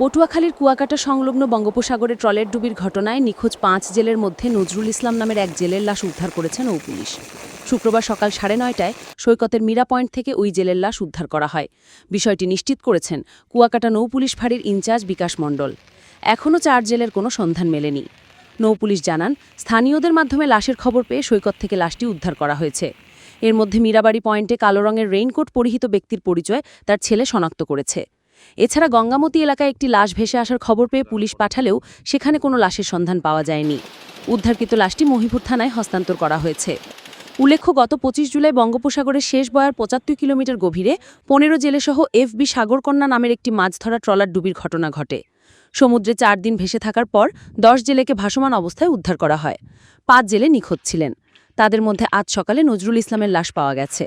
পটুয়াখালীর কুয়াকাটা সংলগ্ন বঙ্গোপসাগরে ট্রলের ডুবির ঘটনায় নিখোঁজ পাঁচ জেলের মধ্যে নজরুল ইসলাম নামের এক জেলের লাশ উদ্ধার করেছে নৌপুলিশ শুক্রবার সকাল সাড়ে নয়টায় সৈকতের মীরা পয়েন্ট থেকে ওই জেলের লাশ উদ্ধার করা হয়। বিষয়টি নিশ্চিত করেছেন কুয়াকাটা নৌপুলিশ ফাঁড়ির ইনচার্জ বিকাশ মণ্ডল। এখনও চার জেলের কোনো সন্ধান মেলেনি। নৌপুলিশ জানান, স্থানীয়দের মাধ্যমে লাশের খবর পেয়ে সৈকত থেকে লাশটি উদ্ধার করা হয়েছে। এর মধ্যে মীরাবাড়ি পয়েন্টে কালো রঙের রেইনকোট পরিহিত ব্যক্তির পরিচয় তার ছেলে শনাক্ত করেছে। এছাড়া গঙ্গামতি এলাকায় একটি লাশ ভেসে আসার খবর পেয়ে পুলিশ পাঠালেও সেখানে কোনো লাশের সন্ধান পাওয়া যায়নি। উদ্ধারকৃত লাশটি মহিপুর থানায় হস্তান্তর করা হয়েছে। উল্লেখ্য, গত পঁচিশ জুলাই বঙ্গোপসাগরের শেষ বয়ার পঁচাত্তর কিলোমিটার গভীরে পনেরো জেলেসহ এফবি সাগরকন্যা নামের একটি মাছ ধরা ট্রলার ডুবির ঘটনা ঘটে। সমুদ্রে চার দিন ভেসে থাকার পর দশ জেলেকে ভাসমান অবস্থায় উদ্ধার করা হয়। পাঁচ জেলে নিখোঁজ ছিলেন। তাদের মধ্যে আজ সকালে নজরুল ইসলামের লাশ পাওয়া গেছে।